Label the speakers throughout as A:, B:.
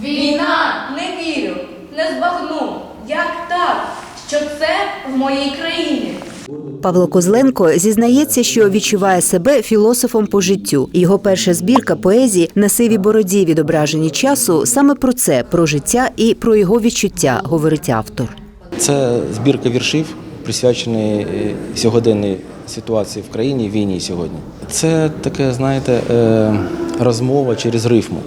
A: Війна! Не вірю, не збагну. Як так? Що це в моїй країні?
B: Павло Козленко зізнається, що відчуває себе філософом по життю. Його перша збірка поезії на сивій бороді відображені часу саме про це, про життя і про його відчуття, говорить автор.
C: Це збірка віршів, присвячений е, сьогоденній ситуації в країні, війні сьогодні. Це таке, знаєте, е, розмова через рифму.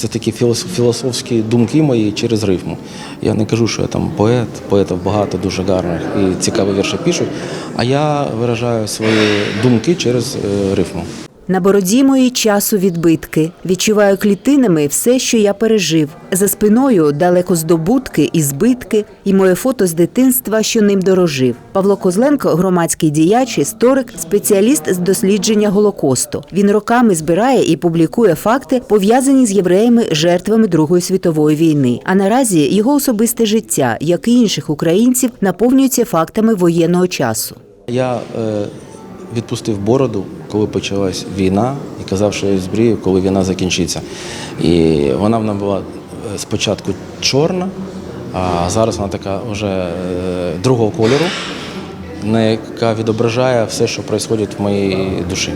C: Це такі філос- філософські думки мої через рифму. Я не кажу, що я там поет, поетів багато дуже гарних і цікаві вірші пишуть, а я виражаю свої думки через е, рифму.
B: На бороді моїй часу відбитки. Відчуваю клітинами все, що я пережив. За спиною далеко здобутки і збитки, і моє фото з дитинства, що ним дорожив. Павло Козленко, громадський діяч, історик, спеціаліст з дослідження Голокосту. Він роками збирає і публікує факти, пов'язані з євреями, жертвами Другої світової війни. А наразі його особисте життя, як і інших українців, наповнюється фактами воєнного часу.
C: Я е, відпустив бороду, коли почалась війна, і казав, що я збрію, коли війна закінчиться. І вона в мене була е, спочатку чорна, а зараз вона така вже е, другого кольору, яка відображає все, що відбувається в моїй душі.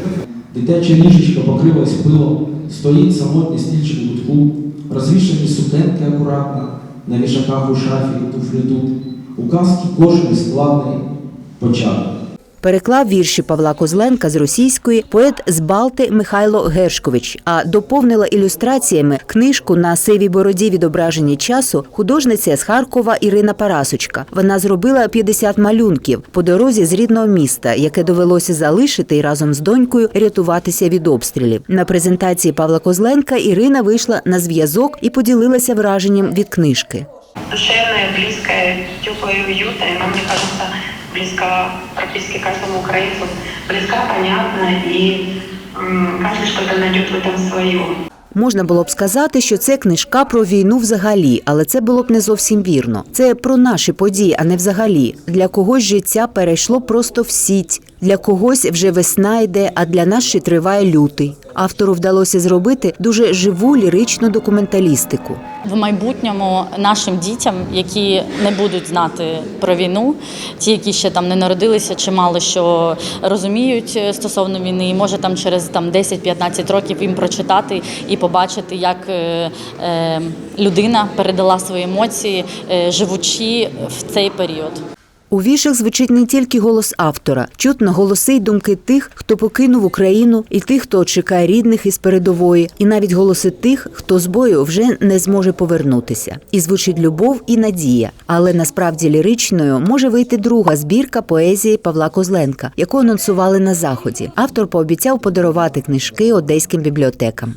D: Дитяча ліжечка покрилась пилом, стоїть самотній стільчик у кутку, розвішані сукенки акуратно, на вішаках у шафі туфлі тут. У казки кожний складний початок.
B: Переклав вірші Павла Козленка з російської поет з Балти Михайло Гершкович, а доповнила ілюстраціями книжку на сивій бороді відображені часу художниця з Харкова Ірина Парасочка. Вона зробила 50 малюнків по дорозі з рідного міста, яке довелося залишити і разом з донькою рятуватися від обстрілів. На презентації Павла Козленка Ірина вийшла на зв'язок і поділилася враженням від книжки.
E: душевная, близкая, теплая и уютная. Она, мне кажется, близка практически каждому украинцу. Близка, понятна, м, каждый что-то найдет в этом свое.
B: Можна було б сказати, що це книжка про війну взагалі, але це було б не зовсім вірно. Це про наші події, а не взагалі. Для когось життя перейшло просто в сіть, для когось вже весна йде, а для нас ще триває лютий. Автору вдалося зробити дуже живу ліричну документалістику.
F: В майбутньому нашим дітям, які не будуть знати про війну, ті, які ще там не народилися, чи мало що розуміють е, стосовно війни, і може там через там 10-15 років їм прочитати і побачити, як е, е, людина передала свої емоції, живучи в цей період.
B: У віршах звучить не тільки голос автора, чутно голоси й думки тих, хто покинув Україну, і тих, хто чекає рідних із передової, і навіть голоси тих, хто з бою вже не зможе повернутися. І звучить любов і надія. Але насправді ліричною може вийти друга збірка поезії Павла Козленка, яку анонсували на заході. Автор пообіцяв подарувати книжки одеським бібліотекам.